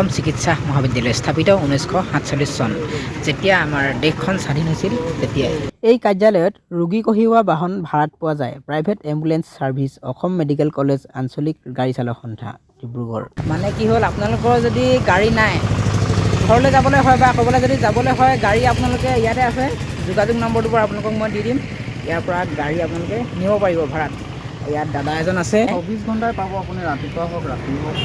অসম চিকিৎসা মহাবিদ্যালয় স্থাপিত ঊনৈছশ সাতচল্লিছ চন। যেতিয়া আমাৰ দেশখন স্বাধীন হৈছিল তেতিয়াই। এই কাৰ্যালয়ত ৰোগী কঢ়িওৱা বাহন ভাড়াত পোৱা যায়। Private ambulance service Assam medical college আঞ্চলিক গাড়ী চালক সন্থা ডিব্ৰুগড়। মানে কি হ'ল আপোনালোকৰ যদি গাড়ী নাই ঘৰলৈ যাবলৈ হয় বা ক'ৰবালৈ যদি যাবলৈ হয় গাড়ী আপোনালোকে ইয়াতে আছে। যোগাযোগ নম্বৰটো পৰা আপোনালোকক মই দি দিম। ইয়াৰ পৰা গাড়ী আপোনালোকে নিব পাৰিব ভাড়াত। ইয়াত দাদা এজন আছে। চৌবিছ ঘণ্টাই পাব আপুনি ৰাতিপুৱা হওক ৰাতি হওক।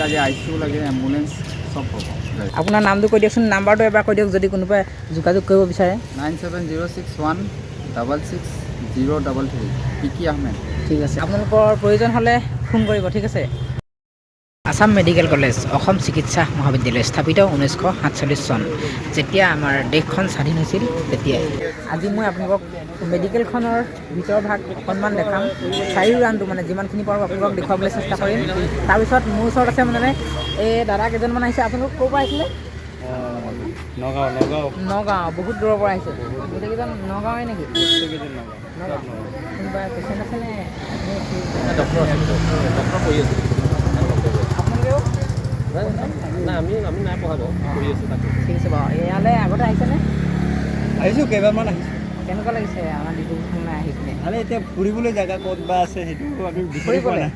লাগে আই চি ইউ লাগে এম্বুলেঞ্চ চব পাব। আপোনাৰ নামটো কৈ দিয়কচোন নাম্বাৰটো এবাৰ কৈ দিয়ক যদি কোনোবাই যোগাযোগ কৰিব বিচাৰে। Nine seven zero' six one double six zero' double three. Piki Ahmed. ঠিক আছে আপোনালোকৰ প্ৰয়োজন হ'লে ফোন কৰিব ঠিক আছে? আছাম মেডিকেল কলেজ অসম চিকিৎসা মহাবিদ্যালয় স্থাপিত ঊনৈছশ সাতচল্লিছ চন। যেতিয়া আমাৰ দেশখন স্বাধীন হৈছিল তেতিয়াই। আজি মই আপোনালোকক মেডিকেলখনৰ ভিতৰ ভাগ অকণমান দেখাম। চাৰিও ৰাউণ্ডটো মানে যিমানখিনি পাৰোঁ আপোনালোকক দেখুৱাবলৈ চেষ্টা কৰিম। তাৰপিছত মোৰ ওচৰত আছে মানে এই দাদা কেইজনমান আহিছে। আপোনালোক ক'ৰ পৰা আহিছিলে? নগাঁও বহুত দূৰৰ পৰা আহিছে। গোটেইকেইজন নগাঁৱৰে নেকি? নগাঁও। কোনোবা পেচেণ্ট আছেনে? নে কি? ডক্টৰ ডক্টৰ কৰি আছোঁ আপোনালোকেও নাই আমি আমি নাই পঢ়াব কৰি আছোঁ তাকে ঠিক আছে বাৰু। ইয়ালৈ আগতে আহিছেনে আহিছোঁ কেইবাৰমান আহিছোঁ। কেনেকুৱা লাগিছে আমাৰ ডিব্ৰুগড়খনলৈ আহি পিনে ভালে এতিয়া ফুৰিবলৈ জেগা ক'ত বা আছে সেইটো আমি পোৱা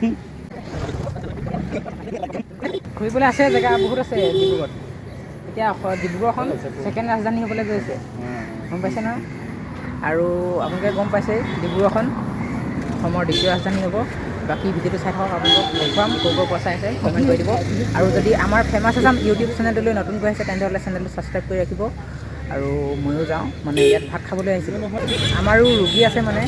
ফুৰিবলৈ? আছে জেগা বহুত আছে ডিব্ৰুগড়ত। এতিয়া ডিব্ৰুগড়খন ছেকেণ্ড ৰাজধানী হ'বলৈ গৈছে গম পাইছে নহয়? আৰু আপোনালোকে গম পাইছে ডিব্ৰুগড়খন। অসমৰ দ্বিতীয় ৰাজধানী হ'ব। বাকী ভিডিঅ'টো চাই থাকক আপোনালোকক দেখুৱাম ক'ৰ ক'ৰ পৰা চাই আছে কমেণ্ট কৰি দিব। আৰু যদি আমাৰ ফেমাছ আছাম ইউটিউব চেনেলটোলৈ নতুনকৈ আহিছে তেনেহ'লে চেনেলটো ছাবস্ক্ৰাইব কৰি ৰাখিব। আৰু ময়ো যাওঁ মানে ইয়াত ভাত খাবলৈ আহিছিলোঁ। আমাৰো ৰোগী আছে মানে।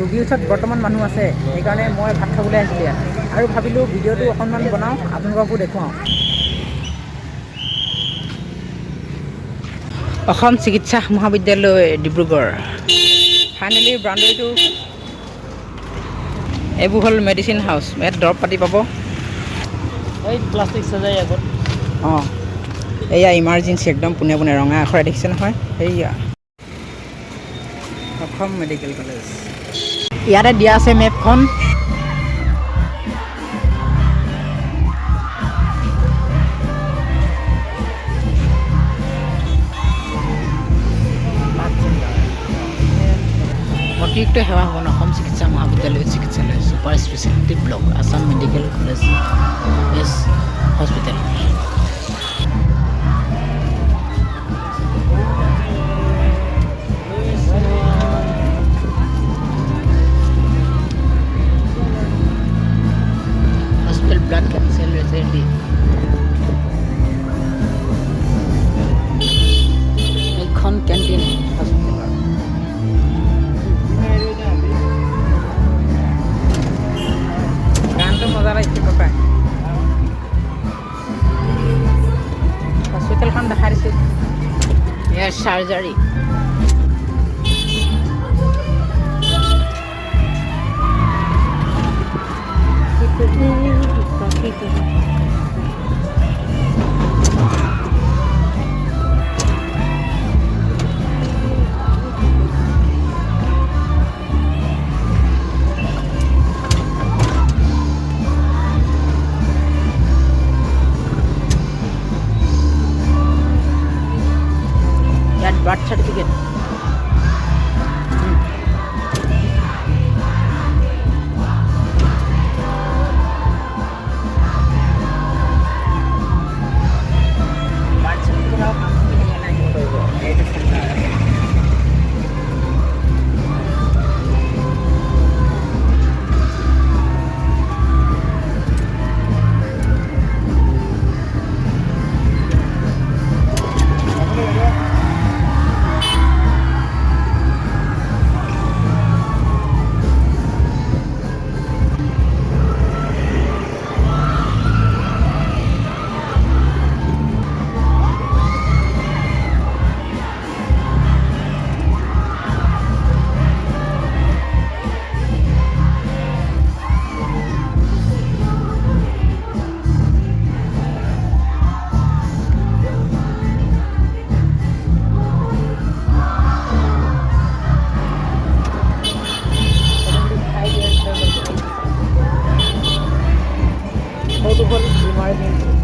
ৰোগীৰ ওচৰত বৰ্তমান মানুহ আছে সেইকাৰণে মই ভাত খাবলৈ আহিছিলোঁ ইয়াত। আৰু ভাবিলোঁ ভিডিঅ'টো অকণমান বনাওঁ আপোনালোককো দেখুৱাওঁ। অসম চিকিৎসা মহাবিদ্যালয় ডিব্ৰুগড়। ফাইনেলি ব্ৰাণ্ডৰীটো এইবোৰ হ'ল মেডিচিন হাউচ ইয়াত দৰৱ পাতি পাব। এই প্লাষ্টিক চাজাই আগত। অঁ। এয়া ইমাৰ্জেঞ্চি একদম পোনে পোনে ৰঙা আখৰে দেখিছে নহয়। সেয়া অসম মেডিকেল কলেজ ইয়াতে দিয়া আছে মেপখন অতিৰিক্ত সেৱা ভৱন অসম চিকিৎসা মহাবিদ্যালয় চিকিৎসালয় super speciality block Assam medical college S hospital hospital গানটো মজা লাগিছে ককাই হস্পিটেলখন দেখাই দিছোঁ ইয়াৰ driving.